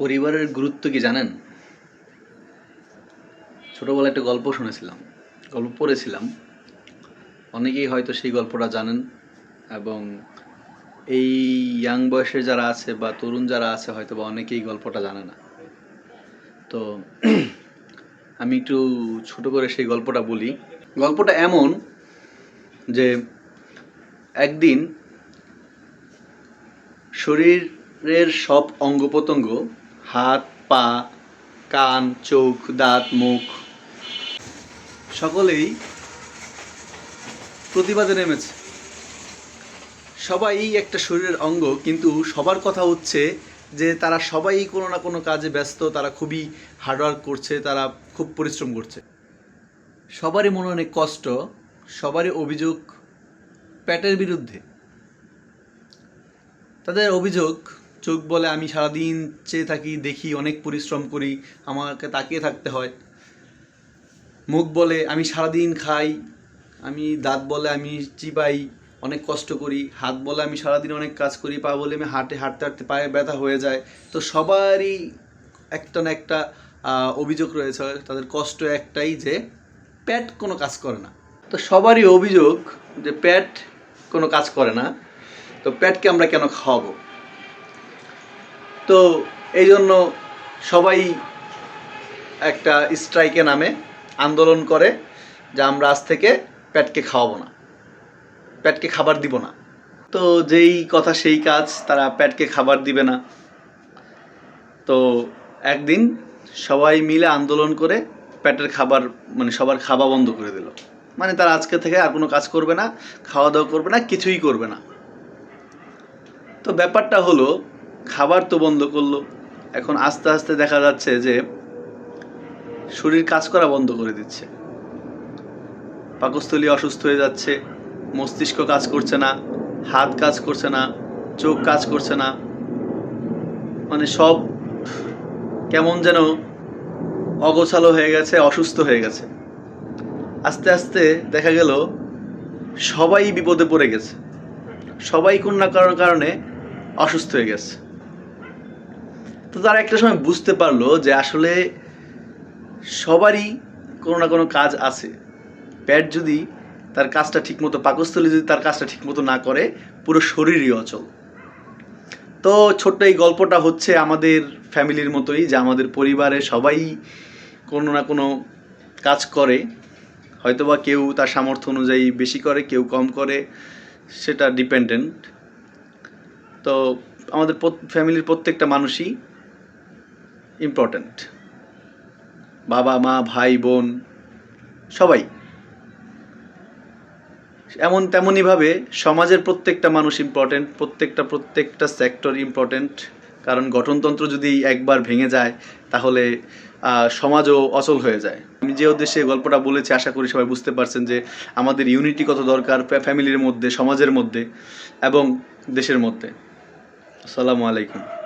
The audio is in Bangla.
পরিবারের গুরুত্ব কি জানেন? ছোটোবেলায় একটা গল্প শুনেছিলাম, গল্প পড়েছিলাম। অনেকেই হয়তো সেই গল্পটা জানেন এবং এই ইয়াং বয়সের যারা আছে বা তরুণ যারা আছে হয়তো বা অনেকেই গল্পটা জানে না। তো আমি একটু ছোট করে সেই গল্পটা বলি। গল্পটা এমন যে একদিন শরীরের সব অঙ্গ প্রত্যঙ্গ হাত, পা, কান, চোখ, দাঁত, মুখ। সকলেই প্রতিবাদে নেমেছে। সবাই একটা শরীরের অঙ্গ, কিন্তু সবার কথা হচ্ছে যে তারা সবাই কোনো না কোনো কাজে ব্যস্ত, তারা খুবই হার্ডওয়ার্ক করছে, তারা খুব পরিশ্রম করছে। সবারই মনে অনেক কষ্ট, সবারই অভিযোগ প্যাটের বিরুদ্ধে। তাদের অভিযোগ চোখ বলে আমি সারাদিন চেয়ে থাকি, দেখি, অনেক পরিশ্রম করি, আমাকে তাকিয়ে থাকতে হয়। মুখ বলে আমি সারাদিন খাই, আমি দাঁত বলে আমি চিবাই, অনেক কষ্ট করি। হাত বলে আমি সারাদিন অনেক কাজ করি, পা বলে আমি হাঁটে, হাঁটতে হাঁটতে পায়ে ব্যথা হয়ে যায়। তো সবারই একটা না একটা অভিযোগ রয়েছে, তাদের কষ্ট একটাই যে প্যাট কোনো কাজ করে না। তো সবারই অভিযোগ যে প্যাট কোনো কাজ করে না। তো প্যাটকে আমরা কেন খাওয়াবো? তো এই জন্য সবাই একটা স্ট্রাইকে নামে আন্দোলন করে যে আমরা আজ থেকে প্যাটকে খাওয়াবো না, প্যাটকে খাবার দিব না। তো যেই কথা সেই কাজ, তারা প্যাটকে খাবার দিবে না। তো একদিন সবাই মিলে আন্দোলন করে প্যাটের খাবার মানে সবার খাওয়া বন্ধ করে দিল। মানে তারা আজকে থেকে আর কোনো কাজ করবে না, খাওয়া দাওয়া করবে না, কিছুই করবে না। তো ব্যাপারটা হলো খাবার তো বন্ধ করল। এখন আস্তে আস্তে দেখা যাচ্ছে যে শরীর কাজ করা বন্ধ করে দিচ্ছে। পাকস্থলী অসুস্থ হয়ে যাচ্ছে, মস্তিষ্ক কাজ করছে না, হাত কাজ করছে না, চোখ কাজ করছে না। মানে সব কেমন যেন অগোছালো হয়ে গেছে, অসুস্থ হয়ে গেছে। আস্তে আস্তে দেখা গেল সবাই বিপদে পড়ে গেছে। সবাই কোন না কারণে অসুস্থ হয়ে গেছে। তো তারা একটা সময় বুঝতে পারল যে আসলে সবারই কোনো না কোনো কাজ আছে। পেট যদি তার কাজটা ঠিকমতো, পাকস্থলী যদি তার কাজটা ঠিকমতো না করে, পুরো শরীরই অচল। তো ছোট্ট এই গল্পটা হচ্ছে আমাদের ফ্যামিলির মতোই যে আমাদের পরিবারে সবাই কোনো না কোনো কাজ করে। হয়তোবা কেউ তার সামর্থ্য অনুযায়ী বেশি করে, কেউ কম করে, সেটা ডিপেন্ডেন্ট তো আমাদের ফ্যামিলির প্রত্যেকটা মানুষই ইম্পর্ট্যান্ট বাবা, মা, ভাই, বোন, সবাই। এমন তেমনইভাবে সমাজের প্রত্যেকটা মানুষ ইম্পর্ট্যান্ট প্রত্যেকটা প্রত্যেকটা সেক্টর ইম্পর্ট্যান্ট কারণ গঠনতন্ত্র যদি একবার ভেঙে যায়, তাহলে সমাজও অচল হয়ে যায়। আমি যে উদ্দেশ্যে গল্পটা বলেছি, আশা করি সবাই বুঝতে পারছেন যে আমাদের ইউনিটি কত দরকার ফ্যামিলির মধ্যে, সমাজের মধ্যে এবং দেশের মধ্যে। আসসালামু আলাইকুম।